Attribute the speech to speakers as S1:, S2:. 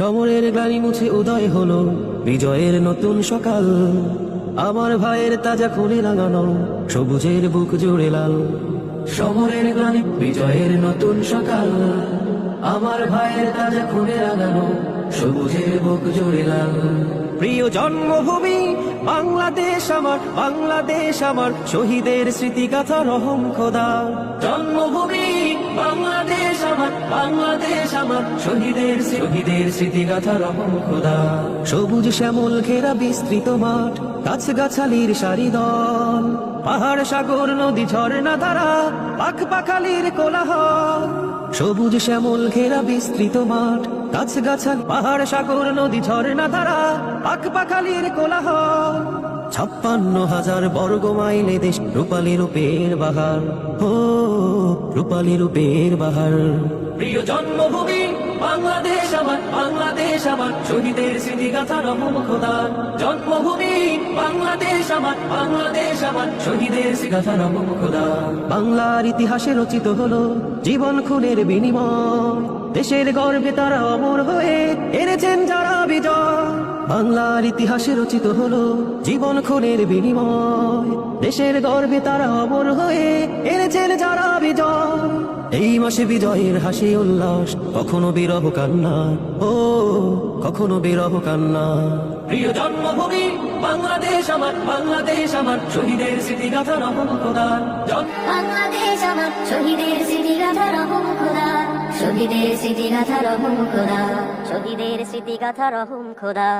S1: সমরের গ্লানি মুছে উদয় হলো, বিজয়ের নতুন সকাল। আমার ভাইয়ের তাজা খুলে লাগানো, সবুজের বুক জুড়ে লাল। সমরের গ্লানি বিজয়ের নতুন সকাল। আমার ভাইয়ের তাজা খুলে লাগানো, সবুজের বুক জুড়ে লাল। প্রিয় জন্মভূমি, বাংলাদেশ আমার বাংলাদেশ আমার, শহীদের স্মৃতিগাথা রহম খোদা। জন্মভূমি, বাংলাদেশ আমার বাংলাদেশ আমার, শহীদের শহীদের স্মৃতিগাথা রহম খোদা। সবুজ শ্যামল ঘেরা বিস্তৃত মাঠ গাছ গাছালির সারি দল। পাহাড় সাগর, নদী ঝর্ণা ধারা পাখ পাখালির কোলাহল। সবুজ শ্যামল ঘেরা বিস্তৃত মাঠ গাছ গাছাল পাহাড়, সাগর, নদী, ঝর্ণা ধারা পাক পাখালির কোলাহল। ছাপ্পান্ন হাজার বর্গ মাইলে দেশ রূপালী রূপের বাহার। ও রূপালী রূপের বাহার। প্রিয় জন্মভূমি বাংলাদেশ আমার বাংলাদেশ আমার শহীদের স্মৃতিগাথা রহম খোদার জন্মভূমি বাংলাদেশ আমার বাংলাদেশ আমার শহীদের স্মৃতিগাথা রহম বাংলার ইতিহাসে রচিত হলো জীবন খুনের বিনিময়। দেশের গর্বে তারা অমর হয়ে এনেছেন যারা বিজয়। বাংলার ইতিহাসে রচিত হলো জীবন খুনের বিনিময়। দেশের গর্বে তারা অমর হয়ে এনেছেন যারা বিজয়। এই মাসে বিজয়ের হাসি উল্লাস, কখনো বিরহ কান্না। ও, কখনো বিরহ কান্না। প্রিয় জন্মভূমি, বাংলাদেশ আমার বাংলাদেশ আমার, শহীদের স্মৃতিগাথা রহম খোদার জন্ম
S2: বাংলাদেশ আমার, শহীদের শহীদের স্মৃতিগাথা রহম খোদা। শহীদের স্মৃতিগাথা রহম খোদা।